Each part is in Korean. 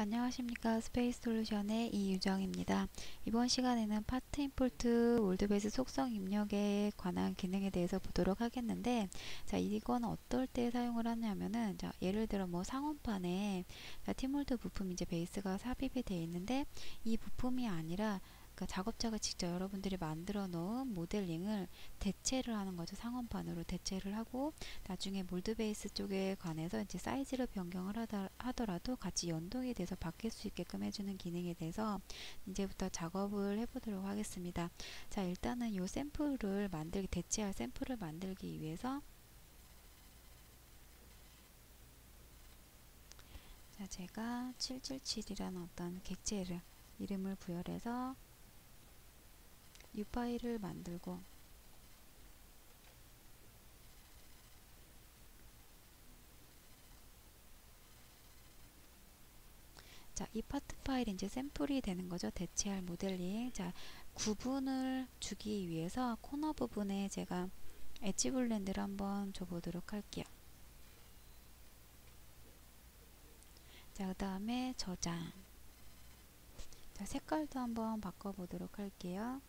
안녕하십니까 스페이스 솔루션의 이유정입니다. 이번 시간에는 파트 임포트 월드베이스 속성 입력에 관한 기능에 대해서 보도록 하겠는데 자 이건 어떨 때 사용을 하냐면은 자 예를 들어 뭐 상온판에 자, 티몰드 부품 이제 베이스가 삽입이 되어 있는데 이 부품이 아니라 그러니까 작업자가 직접 여러분들이 만들어 놓은 모델링을 대체를 하는 거죠. 상원판으로 대체를 하고 나중에 몰드 베이스 쪽에 관해서 이제 사이즈를 변경을 하다, 하더라도 같이 연동이 돼서 바뀔 수 있게끔 해주는 기능에 대해서 이제부터 작업을 해보도록 하겠습니다. 자 일단은 이 샘플을 만들기 대체할 샘플을 만들기 위해서 자 제가 777이라는 어떤 객체를 이름을 부여해서 이 파일을 만들고 자, 이 파트 파일 이제 샘플이 되는 거죠. 대체할 모델링. 자, 구분을 주기 위해서 코너 부분에 제가 엣지 블렌드를 한번 줘보도록 할게요. 자, 그 다음에 저장. 자, 색깔도 한번 바꿔보도록 할게요.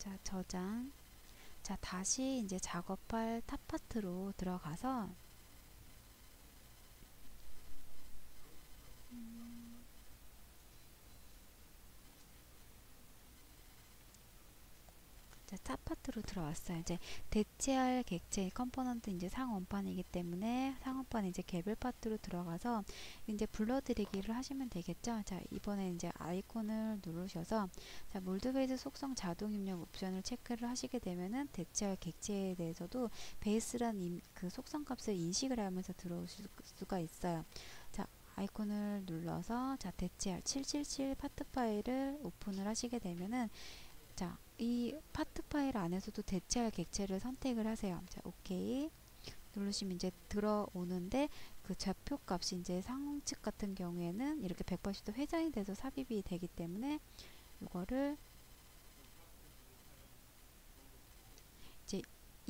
자, 저장. 자, 다시 이제 작업할 탑 파트로 들어가서 자, 탑 파트로 들어왔어요. 이제 대체할 객체 컴포넌트 이제 상원판이기 때문에 상원판 이제 개별 파트로 들어가서 이제 불러드리기를 하시면 되겠죠. 자, 이번에 이제 아이콘을 누르셔서 자, 몰드베이스 속성 자동 입력 옵션을 체크를 하시게 되면은 대체할 객체에 대해서도 베이스란 그 속성 값을 인식을 하면서 들어오실 수가 있어요. 자, 아이콘을 눌러서 자, 대체할 777 파트 파일을 오픈을 하시게 되면은 자, 이 파트 파일 안에서도 대체할 객체를 선택을 하세요. 자, 오케이. 누르시면 이제 들어오는데 그 좌표 값이 이제 상측 같은 경우에는 이렇게 180도 회전이 돼서 삽입이 되기 때문에 이거를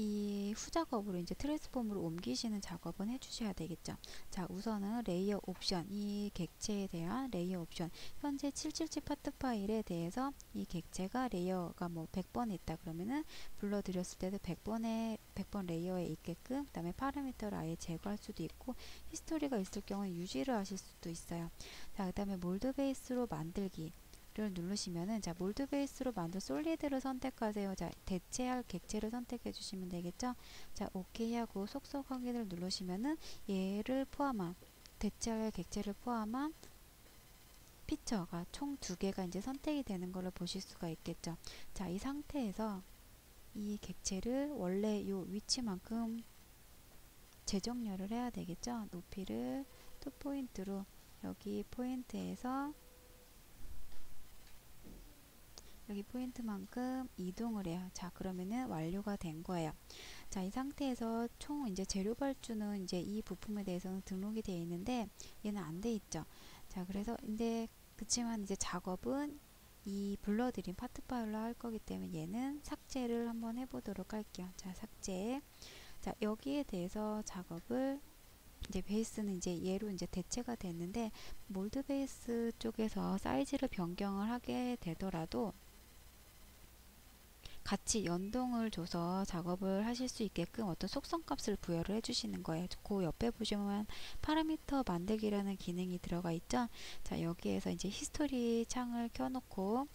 이 후작업으로 이제 트랜스폼으로 옮기시는 작업은 해주셔야 되겠죠. 자, 우선은 레이어 옵션, 이 객체에 대한 레이어 옵션. 현재 777 파트 파일에 대해서 이 객체가 레이어가 뭐 100번 있다 그러면은 불러드렸을 때도 100번에 100번 레이어에 있게끔 그다음에 파라미터를 아예 제거할 수도 있고 히스토리가 있을 경우는 유지를 하실 수도 있어요. 자, 그다음에 몰드 베이스로 만들기. 를 누르시면은 자 몰드 베이스로 만든 솔리드를 선택하세요. 자 대체할 객체를 선택해 주시면 되겠죠. 자 오케이 하고 속속 확인을 누르시면은 얘를 포함한 대체할 객체를 포함한 피처가 총 두 개가 이제 선택이 되는 걸로 보실 수가 있겠죠. 자 이 상태에서 이 객체를 원래 요 위치만큼 재정렬을 해야 되겠죠. 높이를 투 포인트로 여기 포인트에서 여기 포인트만큼 이동을 해요. 자, 그러면은 완료가 된 거예요. 자, 이 상태에서 총 이제 재료 발주는 이제 이 부품에 대해서는 등록이 되어 있는데 얘는 안 돼 있죠. 자, 그래서 근데 그치만 이제 작업은 이 불러드린 파트 파일로 할 거기 때문에 얘는 삭제를 한번 해보도록 할게요. 자, 삭제. 자, 여기에 대해서 작업을 이제 베이스는 이제 얘로 이제 대체가 됐는데 몰드 베이스 쪽에서 사이즈를 변경을 하게 되더라도 같이 연동을 줘서 작업을 하실 수 있게끔 어떤 속성 값을 부여를 해주시는 거예요. 그 옆에 보시면 파라미터 만들기라는 기능이 들어가 있죠. 자 여기에서 이제 히스토리 창을 켜놓고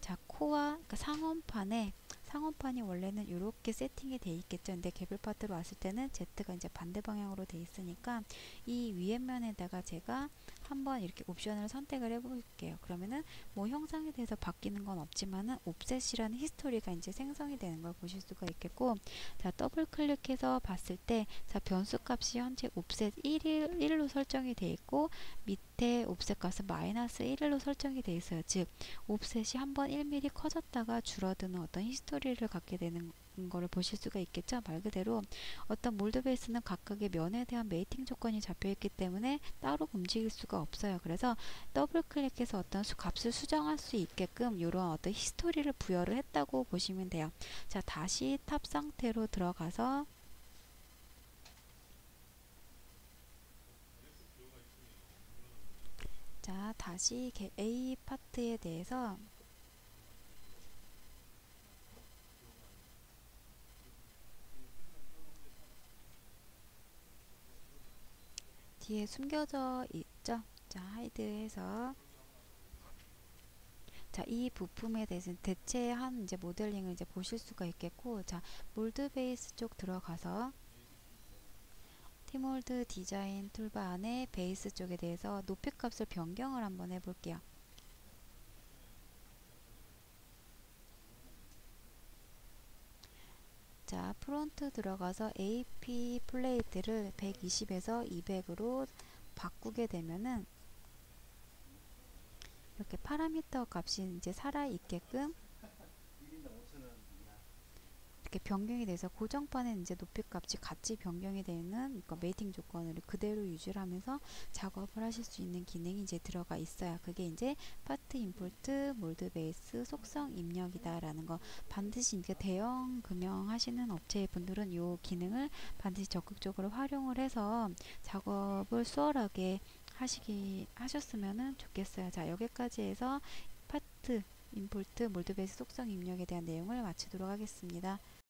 자 코와 그러니까 상원판에 상원판이 원래는 이렇게 세팅이 돼 있겠죠. 근데 개별 파트로 왔을 때는 Z가 이제 반대 방향으로 돼 있으니까 이 위에 면에다가 제가 한번 이렇게 옵션을 선택을 해 볼게요. 그러면은 뭐 형상에 대해서 바뀌는 건 없지만은 옵셋이라는 히스토리가 이제 생성이 되는 걸 보실 수가 있겠고 자 더블 클릭해서 봤을 때 자 변수 값이 현재 옵셋 1일, 1로 설정이 돼 있고 밑에 옵셋 값은 마이너스 1로 설정이 돼 있어요. 즉 옵셋이 한번 1mm 커졌다가 줄어드는 어떤 히스토리를 갖게 되는 거를 보실 수가 있겠죠. 말 그대로 어떤 몰드 베이스는 각각의 면에 대한 메이팅 조건이 잡혀 있기 때문에 따로 움직일 수가 없어요. 그래서 더블 클릭해서 어떤 수, 값을 수정할 수 있게끔 이런 어떤 히스토리를 부여를 했다고 보시면 돼요. 자, 다시 탑 상태로 들어가서 자, 다시 A 파트에 대해서 뒤에 숨겨져 있죠. 자, 하이드해서 자, 이 부품에 대해서 대체한 이제 모델링을 이제 보실 수가 있겠고, 자, 몰드 베이스 쪽 들어가서 티몰드 디자인 툴바 안에 베이스 쪽에 대해서 높이 값을 변경을 한번 해볼게요. 자, 프론트 들어가서 AP 플레이트를 120에서 200으로 바꾸게 되면은 이렇게 파라미터 값이 이제 살아 있게끔 이렇게 변경이 돼서 고정판에 이제 높이 값이 같이 변경이 되는 그러니까 메이팅 조건을 그대로 유지를 하면서 작업을 하실 수 있는 기능이 이제 들어가 있어요. 그게 이제 파트 임포트, 몰드 베이스, 속성 입력이다라는 거 반드시 이제 대형 금융 하시는 업체 분들은 이 기능을 반드시 적극적으로 활용을 해서 작업을 수월하게 하시기 하셨으면 좋겠어요. 자 여기까지 해서 파트 임포트 몰드 베이스 속성 입력에 대한 내용을 마치도록 하겠습니다.